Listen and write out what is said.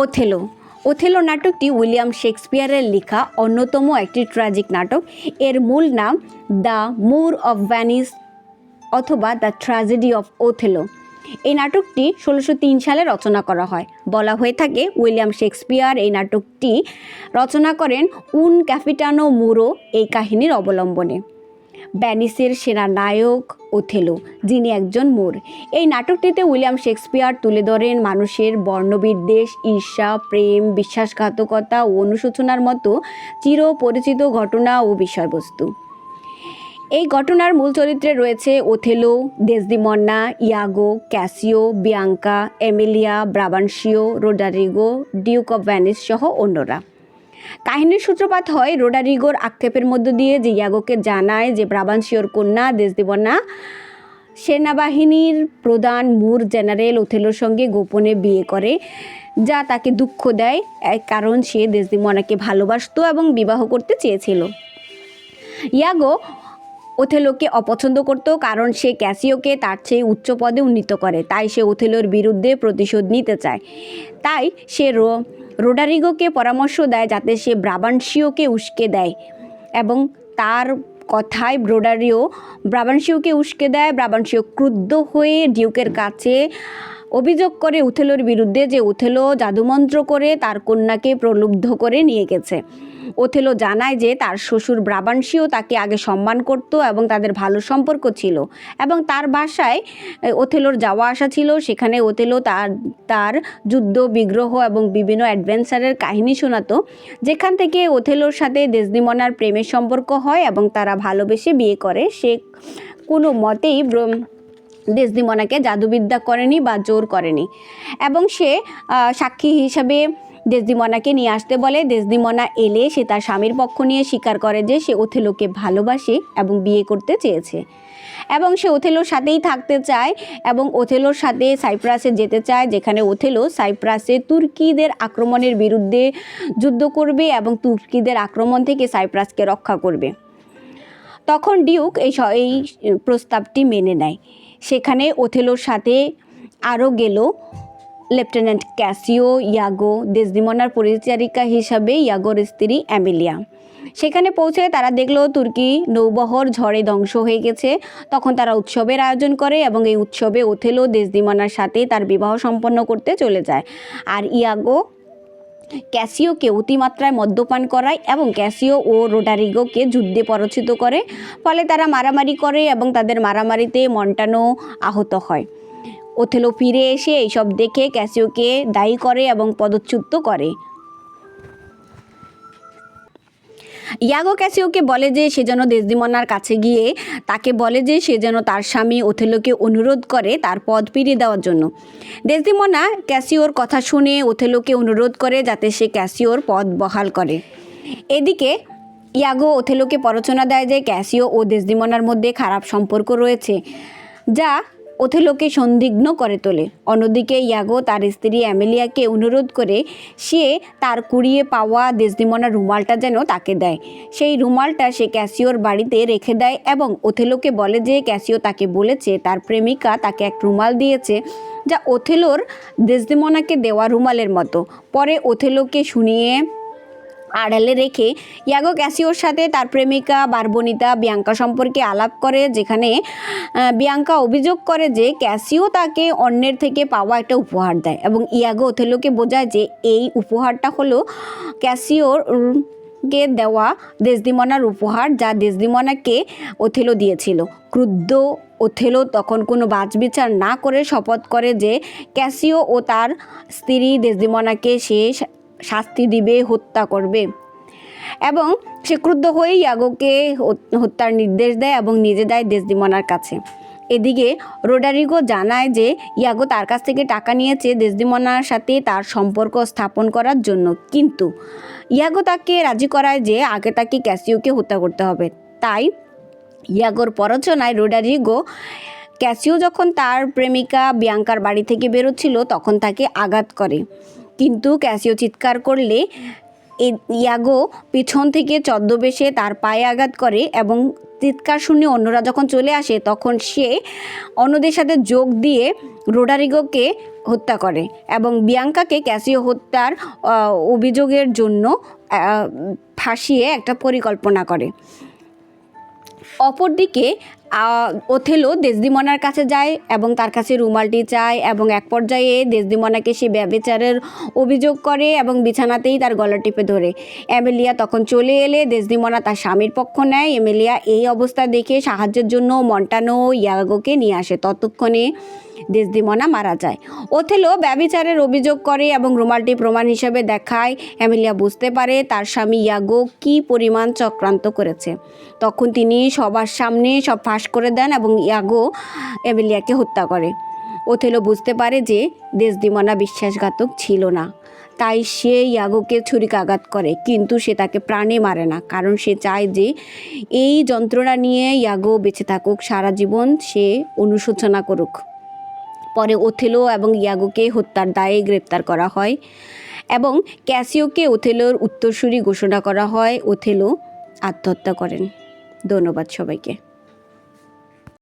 Othello. Othello নাটকটি William শেক্সপিয়ারের লেখা অন্যতম একটি ট্র্যাজিক নাটক। এর মূল নাম দ্য মুর অফ ভ্যানিস অথবা দ্য ট্র্যাজেডি অফ ওথেলো। এই নাটকটি ষোলোশো তিন সালে রচনা করা হয়। বলা হয়ে থাকে, উইলিয়াম শেক্সপিয়ার এই নাটকটি রচনা করেন উন ক্যাপিটানো মুরো এই কাহিনীর অবলম্বনে। ব্যানিসের সেরা নায়ক ওথেলো, যিনি একজন মোর। এই নাটকটিতে উইলিয়াম শেক্সপিয়ার তুলে ধরেন মানুষের বর্ণবিদ্বেষ, ঈর্ষা, প্রেম, বিশ্বাসঘাতকতা ও অনুশোচনার মতো চিরপরিচিত ঘটনা ও বিষয়বস্তু। এই ঘটনার মূল চরিত্রে রয়েছে Othello, Desdemona, Iago, Cassio, Bianca, Emilia, Brabantio, Roderigo, Duke of Venice সহ অন্যরা। কাহিনীর সূত্রপাত হয় রোডারিগোর আক্ষেপের মধ্য দিয়ে যে ইয়াগোকে জানায় যে ব্রাবানসিওর কন্যা দেসদিমন্না সেনাবাহিনীর প্রধান মুর জেনারেল ওথেলোর সঙ্গে গোপনে বিয়ে করে, যা তাকে দুঃখ দেয়। কারণ সে দেশদিমনাকে ভালোবাসত এবং বিবাহ করতে চেয়েছিল। ইয়াগো ওথেলোকে অপছন্দ করত কারণ সে ক্যাসিওকে তার চেয়ে উচ্চ পদে উন্নীত করে। তাই সে ওথেলোর বিরুদ্ধে প্রতিশোধ নিতে চায়। তাই সে রো, রোডারিগোকে পরামর্শ দেয় যাতে সে ব্রাবানশিওকে উস্কে দেয় এবং তার কথায় ব্রোডারিও ব্রাবানশিওকে উস্কে দেয়। ব্রাবানশিও ক্রুদ্ধ হয়ে ডিউকের কাছে অভিযোগ করে উথেলোর বিরুদ্ধে যে উথেলো জাদুমন্ত্র করে তার কন্যাকে প্রলুব্ধ করে নিয়ে গেছে। ওথেলো জানায় যে তার শ্বশুর ব্রাবানশিও তাকে আগে সম্মান করত এবং তাদের ভালো সম্পর্ক ছিল এবং তার বাসায় ওথেলোর যাওয়া আসা ছিল। সেখানে ওথেলো তার তার যুদ্ধ, বিগ্রহ এবং বিভিন্ন অ্যাডভেঞ্চারের কাহিনী শোনাতো, যেখান থেকে ওথেলোর সাথে দেসদিমনার প্রেমের সম্পর্ক হয় এবং তারা ভালোবেসে বিয়ে করে। সে কোনো মতেই দেসদিমনাকে জাদুবিদ্যা করেনি বা জোর করেনি। এবং সে সাক্ষী হিসাবে দেসদিমনাকে নিয়ে আসতে বলে। দেসদিমনা এলে সে তার স্বামীর পক্ষ নিয়ে স্বীকার করে যে সে ওথেলোকে ভালোবাসে এবং বিয়ে করতে চেয়েছে। এবং সে ওথেলোর সাথেই থাকতে চায় এবং ওথেলোর সাথে সাইপ্রাসে যেতে চায়, যেখানে ওথেলো সাইপ্রাসে তুর্কিদের আক্রমণের বিরুদ্ধে যুদ্ধ করবে এবং তুর্কিদের আক্রমণ থেকে সাইপ্রাসকে রক্ষা করবে। তখন ডিউক এই এই প্রস্তাবটি মেনে নেয়। সেখানে ওথেলোর সাথে আরও গেল লেফটেন্যান্ট ক্যাসিও, ইয়াগো দেশদিমনার পরিচারিকা হিসাবে ইয়াগোর স্ত্রী অ্যামিলিয়া। সেখানে পৌঁছে তারা দেখল তুর্কি নৌবহর ঝড়ে ধ্বংস হয়ে গেছে। তখন তারা উৎসবের আয়োজন করে এবং এই উৎসবে ওথেলো দেশদিমনার সাথে তার বিবাহ সম্পন্ন করতে চলে যায়। আর ইয়াগো ক্যাসিওকে অতিমাত্রায় মদ্যপান করায় এবং ক্যাসিও ও রোডারিগোকে যুদ্ধে পরচিত করে। ফলে তারা মারামারি করে এবং তাদের মারামারিতে মন্টানো আহত হয়। ওথেলো ফিরে এসে এইসব দেখে ক্যাসিওকে দায়ী করে এবং পদচ্যুত করে। ইয়াগো ক্যাসিওকে বলে যে সে যেন দেসদিমনার কাছে গিয়ে তাকে বলে যে সে যেন তার স্বামী ওথেলোকে অনুরোধ করে তার পদ ফিরিয়ে দেওয়ার জন্য। দেসদিমনা ক্যাসিওর কথা শুনে ওথেলোকে অনুরোধ করে যাতে সে ক্যাসিওর পদ বহাল করে। এদিকে ইয়াগো ওথেলোকে প্ররোচনা দেয় যে ক্যাসিও ও দেসদিমনার মধ্যে খারাপ সম্পর্ক রয়েছে, যা ওথেলোকে সন্দিগ্ন করে তোলে। অন্যদিকে ইয়াগো তার স্ত্রী অ্যামেলিয়াকে অনুরোধ করে সে তার কুড়িয়ে পাওয়া দেসদিমনার রুমালটা যেন তাকে দেয়। সেই রুমালটা সে ক্যাসিওর বাড়িতে রেখে দেয় এবং ওথেলোকে বলে যে ক্যাসিও তাকে বলেছে, তার প্রেমিকা তাকে এক রুমাল দিয়েছে যা ওথেলোর দেসদিমনাকে দেওয়া রুমালের মতো। পরে ওথেলোকে শুনিয়ে আড়ালে রেখে ইয়াগো ক্যাসিওর সাথে তার প্রেমিকা বারবনিতা বিয়াঙ্কা সম্পর্কে আলাপ করে, যেখানে বিয়াঙ্কা অভিযোগ করে যে ক্যাসিও তাকে অন্যের থেকে পাওয়া একটা উপহার দেয় এবং ইয়াগো ওথেলোকে বোঝায় যে এই উপহারটা হলো ক্যাসিওর কে দেওয়া দেশদিমনার উপহার যা দেশদিমনাকে ওথেলো দিয়েছিল। ক্রুদ্ধ ওথেলো তখন কোনো বাজবিচার না করে শপথ করে যে ক্যাসিও ও তার স্ত্রী দেশদিমনাকে সে শাস্তি দিবে, হত্যা করবে। এবং সে ক্রুদ্ধ হয়ে ইয়াগোকে হত- হত্যার নির্দেশ দেয় এবং নিজে দেয় দেশদিমনার কাছে। এদিকে রোডারিগো জানায় যে ইয়াগো তার কাছ থেকে টাকা নিয়েছে দেশদিমনার সাথে তার সম্পর্ক স্থাপন করার জন্য। কিন্তু ইয়াগো তাকে রাজি করায় যে আগে তাকে ক্যাসিওকে হত্যা করতে হবে। তাই ইয়াগোর পরচনায় রোডারিগো ক্যাসিও যখন তার প্রেমিকা বিয়াঙ্কার বাড়ি থেকে বেরোচ্ছিল তখন তাকে আঘাত করে। কিন্তু ক্যাসিও চিৎকার করলে ইয়াগো পিছন থেকে ছদ্মবেশে তার পায়ে আঘাত করে এবং চিৎকার শুনে অন্যরা যখন চলে আসে, তখন সে অন্যদের সাথে যোগ দিয়ে রোডারিগোকে হত্যা করে এবং বিয়াঙ্কাকে ক্যাসিও হত্যার অভিযোগের জন্য ফাঁসিয়ে একটা পরিকল্পনা করে। অপরদিকে ওথেলো দেশদিমনার কাছে যায় এবং তার কাছে রুমালটি চায় এবং এক পর্যায়ে দেশদিমনাকে সে ব্যবচারের অভিযোগ করে এবং বিছানাতেই তার গলা টিপে ধরে। এমেলিয়া তখন চলে এলে দেশদিমনা তার স্বামীর পক্ষ নেয়। এমেলিয়া এই অবস্থা দেখে সাহায্যের জন্য মন্টানো ইয়াগোকে নিয়ে আসে। ততক্ষণে দেসদিমনা মারা যায়। ওথেলো ব্যবিচারের অভিযোগ করে এবং রুমালটি প্রমাণ হিসেবে দেখায়। এমিলিয়া বুঝতে পারে তার স্বামী ইয়াগো কী পরিমাণ চক্রান্ত করেছে। তখন তিনি সবার সামনে সব ফাঁস করে দেন এবং ইয়াগো এমিলিয়াকে হত্যা করে। ওথেলো বুঝতে পারে যে দেশদিমনা বিশ্বাসঘাতক ছিল না। তাই সে ইয়াগোকে ছুরিকাঘাত করে, কিন্তু সে তাকে প্রাণে মারে না, কারণ সে চায় যে এই যন্ত্রণা নিয়ে ইয়াগো বেঁচে থাকুক, সারা জীবন সে অনুশোচনা করুক। পরে ওথেলো এবং ইয়াগোকে হত্যার দায়ে গ্রেপ্তার করা হয় এবং ক্যাসিওকে ওথেলোর উত্তরসূরি ঘোষণা করা হয়। ওথেলো আত্মহত্যা করেন। ধন্যবাদ সবাইকে।